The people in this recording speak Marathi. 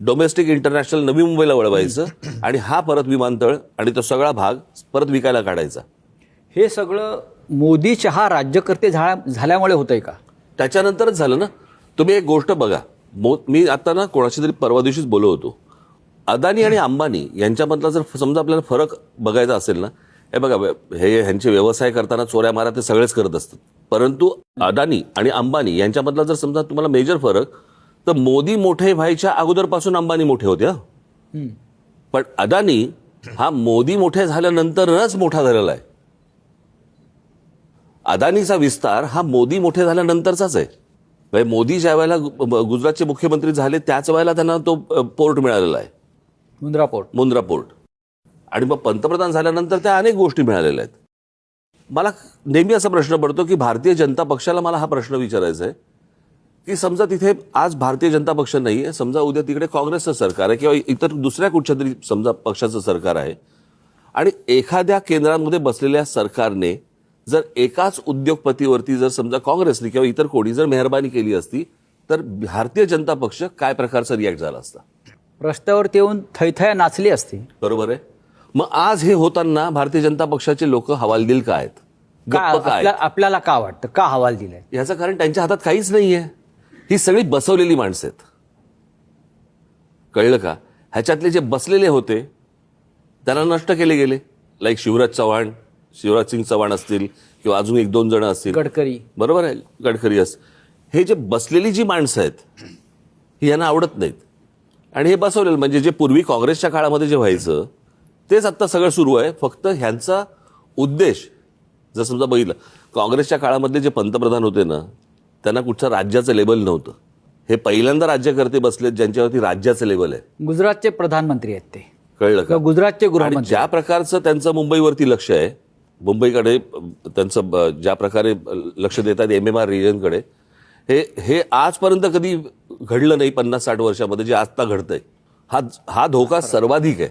डोमेस्टिक इंटरनॅशनल नवी मुंबईला वळवायचं आणि हा परत विमानतळ आणि तो सगळा भाग परत विकायला काढायचा. हे सगळं मोदी चहा राज्यकर्ते झाल्या झाल्यामुळे होतंय का? त्याच्यानंतरच झालं ना? तुम्ही एक गोष्ट बघा. मो मी आता ना कोणाशी तरी परवा दिवशीच बोलत होतो. अदानी आणि अंबानी यांच्यामधला जर समजा आपल्याला फरक बघायचा असेल ना हे बघा हे ह्यांचे व्यवसाय करताना चोऱ्या मारा ते सगळेच करत असतात. परंतु अदानी आणि अंबानी यांच्यामधला जर समजा तुम्हाला मेजर फरक तर मोदी मोठे व्हायच्या अगोदरपासून अंबानी मोठे होते हा. पण अदानी हा मोदी मोठे झाल्यानंतरच मोठा झालेला आहे. अदानीचा विस्तार हा मोदी मोठे झाल्यानंतरचाच आहे. म्हणजे मोदी ज्या वेळेला गु- ब- गुजरातचे मुख्यमंत्री झाले त्याच वेळेला त्यांना तो अ, पोर्ट मिळालेला आहे. मुंद्रा पोर्ट. मुंद्रा पोर्ट. आणि मग पंतप्रधान झाल्यानंतर त्या अनेक गोष्टी मिळालेल्या आहेत. मला नेहमी असा प्रश्न पडतो की भारतीय जनता पक्षाला मला हा प्रश्न विचारायचा आहे. की समजा तिथे आज भारतीय जनता पक्ष नाही आहे समजा उद्या तिकडे काँग्रेसचं सरकार आहे किंवा इतर दुसऱ्या कुठच्या तरी समजा पक्षाचं सरकार आहे आणि एखाद्या केंद्रांमध्ये बसलेल्या सरकारने जर एकाच उद्योगपतीवरती जर समजा काँग्रेसने किंवा इतर कोणी जर मेहरबानी केली असती तर भारतीय जनता पक्ष काय प्रकारचा रिॲक्ट झाला असता? रस्त्यावरती येऊन थैथया नाचली असती. बरोबर आहे. मग आज हे होताना भारतीय जनता पक्षाचे लोक हवालदिल का आहेत? का गप्प काय आपल्या- आपल्याला का वाटतं? का हवाल दिलाय याचं कारण त्यांच्या हातात काहीच नाहीये. ही सगळी बसवलेली माणसं आहेत. कळलं का? ह्याच्यातले जे बसलेले होते त्यांना नष्ट केले गेले. लाईक शिवराज चव्हाण शिवराज सिंग चव्हाण असतील किंवा अजून एक दोन जण असतील. गडकरी. बरोबर आहे गडकरी अस. हे जे बसलेली जी माणसं आहेत ही यांना आवडत नाहीत. आणि हे बसवलेलं म्हणजे जे पूर्वी काँग्रेसच्या काळामध्ये जे व्हायचं तेच आत्ता सगळं सुरू आहे. फक्त ह्यांचा उद्देश जर समजा बघितलं काँग्रेसच्या काळामधले जे पंतप्रधान होते ना त्यांना कुठचं राज्याचं लेबल नव्हतं. हे पहिल्यांदा राज्यकर्ते बसलेत ज्यांच्यावरती राज्याचं लेबल आहे. गुजरातचे प्रधानमंत्री आहेत ते. कळलं का? गुजरातचे गृहमंत्री. ज्या प्रकारचं त्यांचं मुंबईवरती लक्ष आहे मुंबईकडे त्यांचं ज्या प्रकारे लक्ष देतात एम एम आर रिजनकडे हे हे आजपर्यंत कधी घडलं नाही पन्नास साठ वर्षामध्ये जे आत्ता घडतंय. हा हा धोका सर्वाधिक आहे.